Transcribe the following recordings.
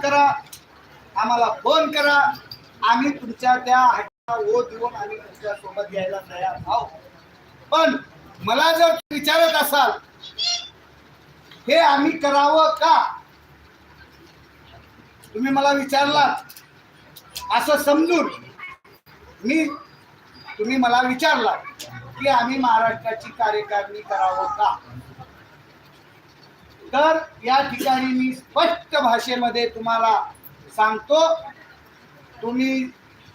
करा. आम्हाला फोन करा. आम्ही तुमच्या त्या हट्टाला ओ देऊन आम्ही तुमच्यासोबत यायला तयार आहोत. पण मला जर विचारत असाल हे आम्ही करावं का? तुम्ही मला विचारलात. असं समजून मी तुम्ही मला विचारला की आम्ही महाराष्ट्राची कार्यकारिणी करावं का? तर या ठिकाणी मी स्पष्ट भाषेमध्ये तुम्हाला सांगतो तुम्ही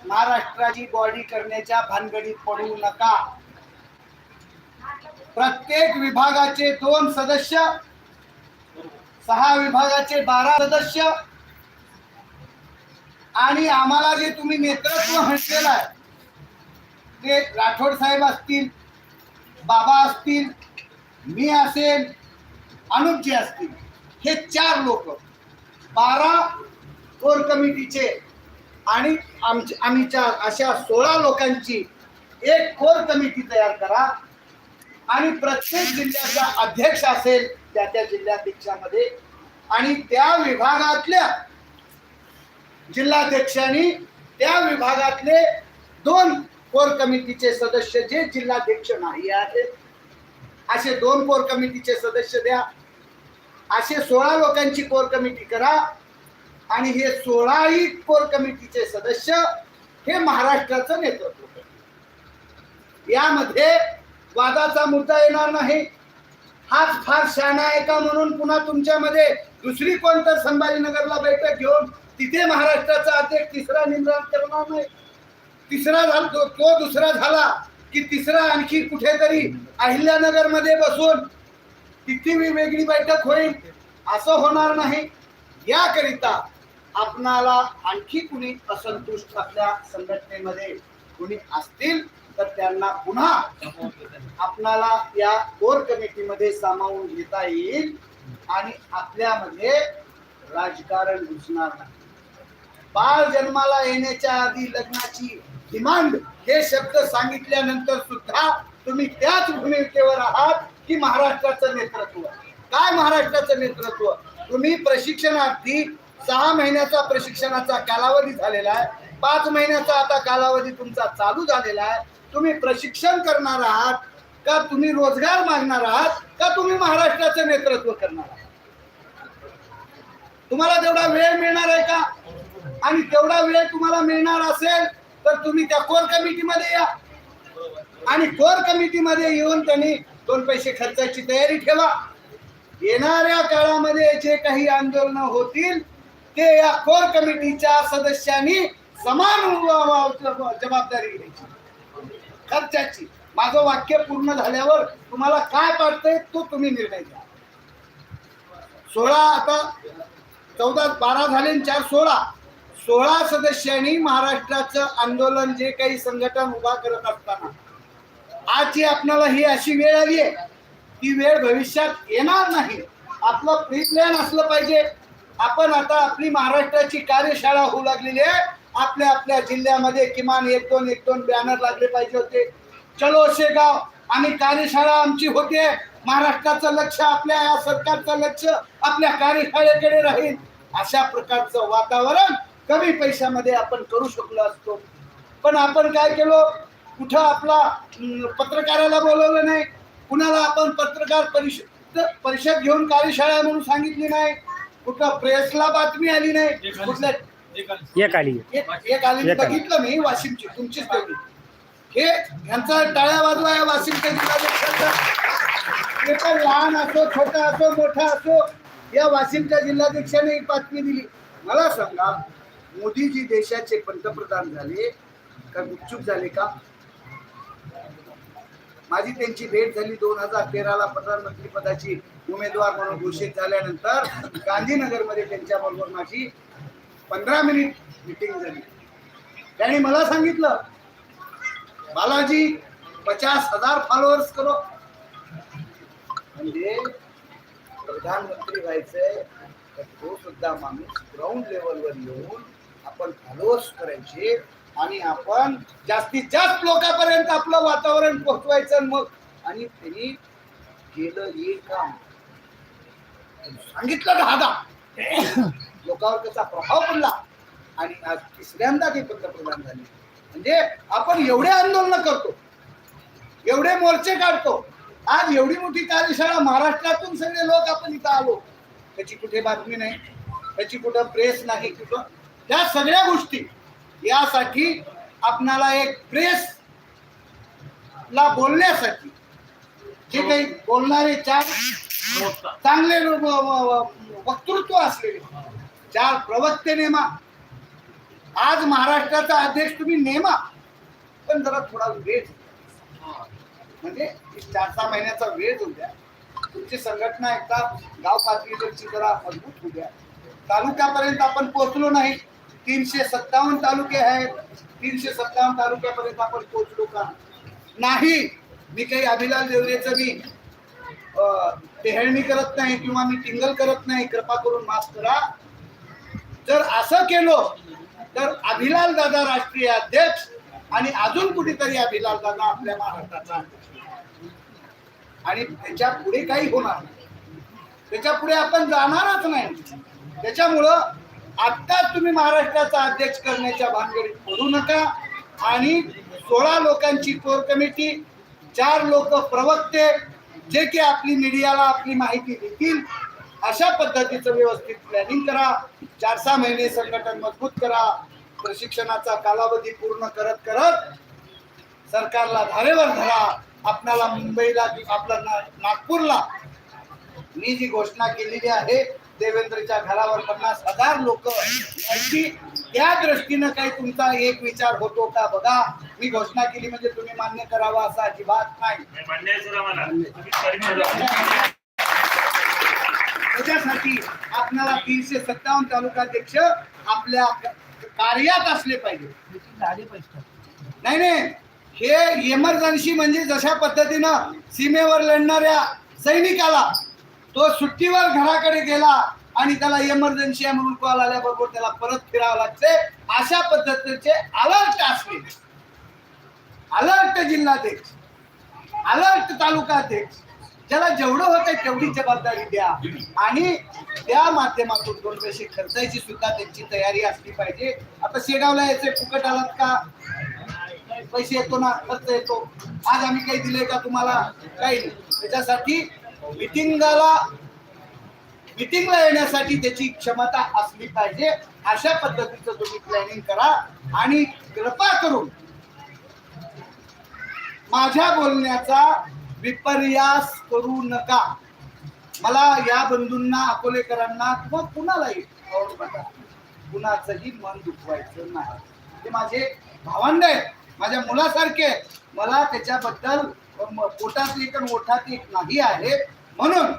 महाराष्ट्राची बॉडी करण्याच्या भानगडीत पडू नका. प्रत्येक विभागाचे दोन सदस्य सहा विभागाचे बारा सदस्य आणि आम्हाला जे तुम्ही नेतृत्व म्हटलेलं आहे ते राठोड साहेब असतील बाबा असतील मी असेल अनुपजी असतील. हे चार लोक. बारा कोर कमिटीचे आणि आमचे आम्ही चार अशा सोळा लोकांची एक कोर कमिटी तयार करा. आणि प्रत्येक जिल्ह्याचा अध्यक्ष असेल त्या त्या जिल्हाध्यक्षामध्ये. आणि त्या विभागातल्या जिल्हाध्यक्षांनी त्या विभागातले दोन कोर कमिटीचे सदस्य जे जिल्हाध्यक्ष नाही आहेत असे दोन कोर कमिटीचे सदस्य द्या. असे सोळा लोकांची कोर कमिटी करा आणि हे सोळाही कोर कमिटीचे सदस्य हे महाराष्ट्राचं नेतृत्व करतील. यामध्ये वादाचा मुद्दा येणार नाही हाच फार शाणा आहे का म्हणून पुन्हा तुमच्यामध्ये दुसरी कोणतर संभाजीनगरला बैठक घेऊन तिथे महाराष्ट्राचा अध्यक्ष तिसरा निर्माण करणार नाही तिसरा झाला तो तो दुसरा झाला की तिसरा आणखी कुठेतरी अहिल्यानगरमध्ये बसून तिथे वेगळी बैठक होईल असं होणार नाही. याकरिता आपणाला आणखी कुणी असंतुष्ट आपल्या संघटनेमध्ये कुणी असतील तर त्यांना पुन्हा आपणाला या कोर कमिटीमध्ये सामावून घेता येईल आणि आपल्यामध्ये राजकारण घुसणार नाही. बाळ जन्माला येण्याच्या आधी लग्नाची डिमांड हे शब्द सांगितल्यानंतर सुद्धा तुम्ही त्याच भूमिकेवर आहात. की महाराष्ट्राचं नेतृत्व. काय महाराष्ट्राचं नेतृत्व? तुम्ही प्रशिक्षणार्थी सहा महिन्याचा प्रशिक्षणाचा कालावधी झालेला आहे. पाच महिन्याचा आता कालावधी तुमचा चालू झालेला आहे. तुम्ही प्रशिक्षण करणार आहात का तुम्ही रोजगार मागणार आहात का तुम्ही महाराष्ट्राचं नेतृत्व करणार आहात? तुम्हाला तेवढा वेळ मिळणार आहे का? आणि तेवढा वेळ तुम्हाला मिळणार असेल तर तुम्ही त्या कोर कमिटीमध्ये या. आणि कोर कमिटीमध्ये येऊन त्यांनी दोन पैसे खर्चाची तयारी ठेवा. येणाऱ्या काळामध्ये जे काही आंदोलन होतील ते या कोर कमिटीच्या सदस्यांनी समान जबाबदारी घ्यायची. खर्चाची. माझं वाक्य पूर्ण झाल्यावर तुम्हाला काय पाडतंय तो तुम्ही निर्णय घ्या. सोळा आता चौदा बारा झाले चार सोळा. सोळा सदस्यांनी महाराष्ट्राचं आंदोलन जे काही संघटन उभा करत असताना आजची आपणाला ही अशी वेळ आली आहे ती वेळ भविष्यात येणार नाही. आपलं प्री प्लॅन असलं पाहिजे. आपण आता आपली महाराष्ट्राची कार्यशाळा होऊ लागलेली आहे. आपल्या आपल्या जिल्ह्यामध्ये किमान एक दोन एक दोन बॅनर लागले पाहिजे होते. चलो शेगाव आणि कार्यशाळा आमची होते. महाराष्ट्राचं लक्ष आपल्या या सरकारचं लक्ष आपल्या कार्यशाळेकडे राहील. अशा प्रकारचं वातावरण कमी पैशामध्ये आपण करू शकलो असतो. पण आपण काय केलो? कुठं आपला पत्रकाराला बोलवलं नाही? कुणाला आपण पत्रकार परिषद परिषद घेऊन कार्यशाळा म्हणून सांगितली नाही? कुठं प्रेसला बातमी आली नाही? कुठल्या एक आली. एक आली. बघितलं मी वाशिमची तुमचीच तेवढी. हे यांचा टाळ्या बाजू आहे वाशिमच्या जिल्हाध्यक्षाचा. ते पण लहान असो छोटा असो मोठा असो या वाशिमच्या जिल्हाध्यक्षाने एक बातमी दिली. मला सांगा मोदीजी देशाचे पंतप्रधान झाले का गुपचूप झाले का? माझी त्यांची भेट झाली दोन हजार तेराला प्रधानमंत्री पदाची उमेदवार म्हणून घोषित झाल्यानंतर गांधीनगरमध्ये त्यांच्या बरोबर माझी पंधरा मिनिट मिटिंग झाली. त्याने मला सांगितलं बालाजी पचास हजार फॉलोअर्स करो. म्हणजे प्रधानमंत्री व्हायचंय तर तो सुद्धा माणूस ग्राउंड लेवलवर येऊन आपण फॉलोअर्स करायचे. आणि आपण जास्तीत जास्त लोकांपर्यंत आपलं वातावरण पोहोचवायचं मग आणि त्यांनी केलं हे काम. सांगितलं दहा लोकांवर त्याचा प्रभाव पडला. आणि आज तिसऱ्यांदा ते पंतप्रधान झाले. म्हणजे आपण एवढे आंदोलन करतो. एवढे मोर्चे काढतो. आज एवढी मोठी कार्यशाळा महाराष्ट्रातून सगळे लोक आपण इथं आलो. त्याची कुठे बातमी नाही. त्याची कुठं प्रेस नाही. कुठं त्या सगळ्या गोष्टी यासाठी आपणाला एक प्रेस ला बोलण्यासाठी. जे काही बोलणारे चार चांगले वक्तृत्व असलेले. चार प्रवक्ते नेमा. आज महाराष्ट्राचा अध्यक्ष तुम्ही नेमा. पण जरा थोडा वेळ. म्हणजे चार सहा महिन्याचा वेळ देऊ द्या. तुमची संघटना एकदा गाव पातळीवरची जरा मजबूत होऊ द्या. तालुक्यापर्यंत आपण पोहोचलो नाही. तीनशे सत्तावन्न तालुके आहेत. तीनशे सत्तावन्न तालुक्यापर्यंत आपण पोहोचलो का? नाही. मी काही अभिलाल देवरेचं मी अं, टेहळणी करत नाही किंवा मी टिंगल करत नाही. कृपा करून माफ करा. जर असं केलो तर अभिलाल दादा राष्ट्रीय अध्यक्ष आणि अजून कुठेतरी अभिलाल दादा आपल्या महाराष्ट्राचा आणि त्याच्या पुढे काही होणार नाही. त्याच्या पुढे आपण जाणारच नाही. त्याच्यामुळं आत्ताच तुम्ही महाराष्ट्राचा अध्यक्ष करण्याच्या भानगडीत पडू नका. आणि सोळा लोकांची कोर कमिटी चार लोक प्रवक्ते जे की आपली मीडियाला आपली माहिती देतील अशा पद्धतीचं व्यवस्थित प्लॅनिंग करा. चार सहा महिने संघटन मजबूत करा. प्रशिक्षणाचा कालावधी पूर्ण करत करत सरकारला धारेवर धरा. आपणाला मुंबईला आपला ना- नागपूरला मी जी घोषणा केलेली आहे देवेंद्रच्या घरावर पन्नास हजार लोक त्या दृष्टीनं काही तुमचा एक विचार होतो का? बघा मी घोषणा केली म्हणजे तुम्ही मान्य करावा असा अजिबात नाही. त्याच्यासाठी आपल्याला तीनशे सत्तावन्न तालुकाध्यक्ष आपल्या कार्यात असले पाहिजे. नाही नाही. हे इमर्जन्सी म्हणजे जशा पद्धतीनं सीमेवर लढणाऱ्या सैनिकाला तो सुट्टीवर घराकडे गेला आणि त्याला इमर्जन्सी आहे म्हणून कॉल आल्याबरोबर त्याला परत फिरावं लागते. अशा पद्धतीचे अलर्ट असले अलर्ट जिल्हाध्यक्ष अलर्ट तालुकाध्यक्ष ज्याला जेवढं होतंय तेवढी जबाबदारी द्या. आणि त्या माध्यमातून दोन पैसे खर्चायची सुद्धा त्यांची तयारी असली पाहिजे. आता शेगावला यायचे फुकट आलात का? पैसे येतो ना खर्च येतो. आज आम्ही काही दिले का तुम्हाला? काही नाही. त्याच्यासाठी मिटिंगाला मिटिंगला येण्यासाठी त्याची क्षमता असली पाहिजे. अशा पद्धतीचं तुम्ही प्लॅनिंग करा आणि कृपा करून माझ्या बोलण्याचा विपर्यास करू नका. मला या बंधूंना अकोलेकरांना किंवा कुणालाही कुणाचंही मन दुखवायचं नाही. ते माझे भावंड आहेत. माझ्या मुलासारखे मला त्याच्याबद्दल पोटात एक आणि ओठात एक नाही आहे. म्हणून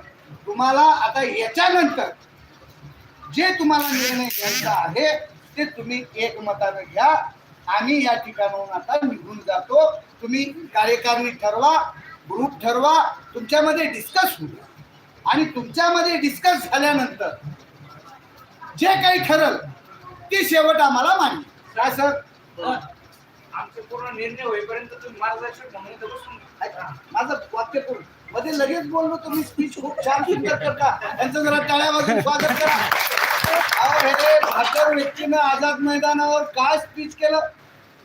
तुम्हाला आता याच्यानंतर जे तुम्हाला निर्णय घ्यायचा आहे ते तुम्ही एकमताने घ्या. आम्ही या ठिकाणाहून आता निघून जातो. तुम्ही कार्यकारिणी ठरवा ग्रुप ठरवा तुमच्यामध्ये डिस्कस होऊ आणि तुमच्यामध्ये डिस्कस झाल्यानंतर जे काही ठरल ती शेवट आम्हाला मान्य. काय सर आमचे पूर्ण निर्णय होईपर्यंत तुम्ही मार्गदर्शक म्हणून इथं बसून घ्या. माझं वाक्य पूर्ण. मध्ये लगेच बोललो तुम्ही स्पीच खूप छान सुंदर करता. त्यांचं जरा टाळ्या वाजून स्वागत करा. अहो, हे भाकर व्यक्तीनं आझाद मैदानावर काय स्पीच केलं?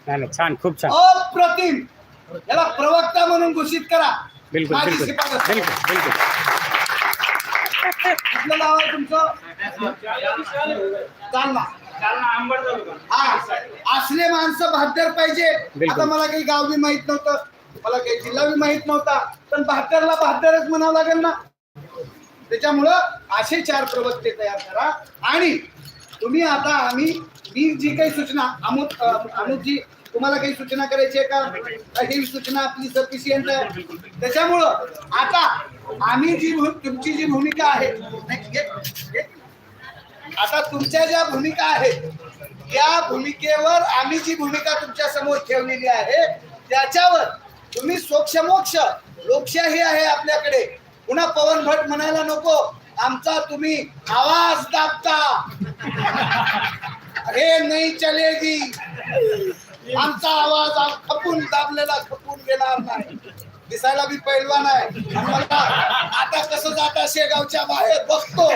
नाही नाही छान खूप छान. अप्रतिम. याला प्रवक्ता म्हणून घोषित करा. बिलकुल माझी बिलकुल. शिफारस. बिलकुल बिलकुल. कुठलं नाव आहे तुमचं? जालना अंबड तालुका. हा. असले माणसं बहादर पाहिजे. आता मला काही गाव बी माहीत नव्हतं. मला काही जिल्हा बी माहीत नव्हता. पण बहादरला बहादरच म्हणावं लागेल ना. त्याच्यामुळं असे चार प्रवक्ते तयार करा. आणि तुम्ही आता आम्ही मी जी काही सूचना अमुक अमुकजी तुम्हाला काही सूचना करायची आहे का? ही सूचना आपली सफिशियंट आहे? त्याच्यामुळं आता आम्ही जी तुमची जी भूमिका आहे. आता तुमच्या ज्या भूमिका आहेत या भूमिकेवर आम्ही जी भूमिका तुमच्यासमोर ठेवलेली आहे त्याच्यावर तुम्ही सोक्षमोक्ष लोकशाही आहे आपल्याकडे. पुन्हा पवन भट म्हणायला नको आमचा तुम्ही आवाज दाबता. अरे नाही चलेगी. आमचा आवाज खपून दाबलेला खपून घेणार नाही. दिसायला बी पैलवान आहे. मला आता कसं जाता शेगावच्या बाहेर बघतो.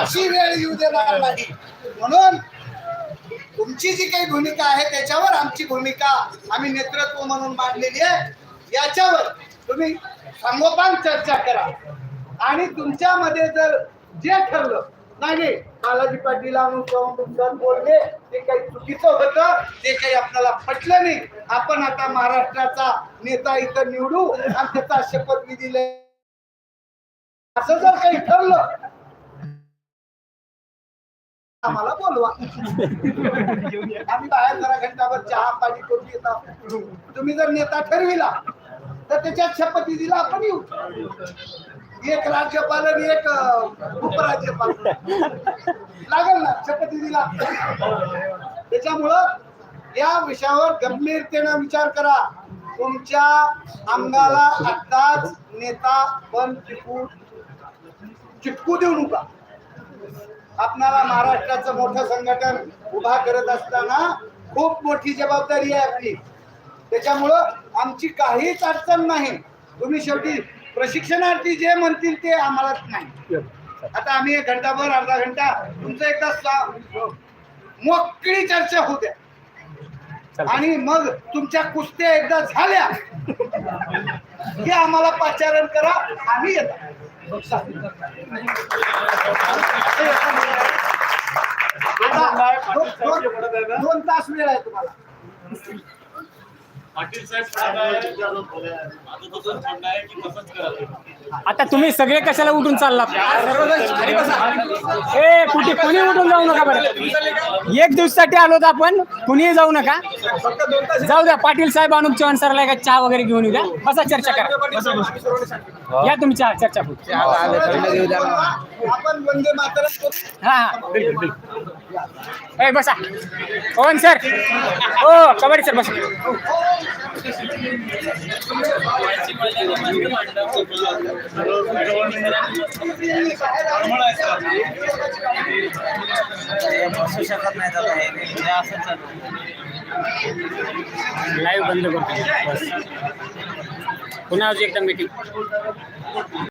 अशी वेळ येऊ देणार नाही. म्हणून तुमची जी काही भूमिका आहे त्याच्यावर आमची भूमिका आम्ही नेतृत्व म्हणून मांडलेली आहे. याच्यावर तुम्ही सांगोपांग चर्चा करा. आणि तुमच्यामध्ये जर जे ठरलं नाही बालाजी पाटील बोलले ते काही चुकीचं होतं ते काही आपल्याला पटलं नाही आपण आता महाराष्ट्राचा नेता इथं निवडू आणि त्याचा शपथविधी असं जर काही ठरलं आम्हाला बोलवा? आम्ही बाहेर जरा घंटाभर चहा पाणी करून येतो. तुम्ही जर नेता ठरविला तर त्याच्यात शपथविधीला आपण येऊ. एक राज्यपाल आणि एक उपराज्यपाल. लागेल ना शपथविधीला? त्याच्यामुळं या विषयावर गंभीरतेनं विचार करा. तुमच्या अंगाला आत्ताच नेता पण चिटकू चिटकू देऊ नका. आपणाला महाराष्ट्राचं मोठं संघटन उभा करत असताना खूप मोठी जबाबदारी आहे आपली. त्याच्यामुळं आमची काहीच अडचण नाही. तुम्ही शेवटी प्रशिक्षणार्थी जे म्हणतील ते आम्हालाच नाही. आता आम्ही एक घंटाभर अर्धा घंटा तुमचं एकदा मोकळी चर्चा होऊ द्या. आणि मग तुमच्या कुस्त्या एकदा झाल्या की आम्हाला पाचारण करा आम्ही येतो. दोन- तास वेळ आहे तुम्हाला आता तुम्ही सगळे कशाला उठून चालला ए कुठे कुणी उठून जाऊ नका बरं. एक दिवसासाठी आलो तर आपण कुणीही जाऊ नका. जाऊ द्या पाटील साहेब अनुप चव्हाण सरला का चहा वगैरे घेऊन येऊ द्या. बसा चर्चा करा. या तुम्ही चहा चर्चा करू. आपण वंदे मातरम करू. हा हा. बिलकुल बिलकुल ए बसा. पवन सर. हो कबड्डी सर बसा. लाईव्ह बंद करतो. बस. पुन्हा अजून एकदा मीटिंग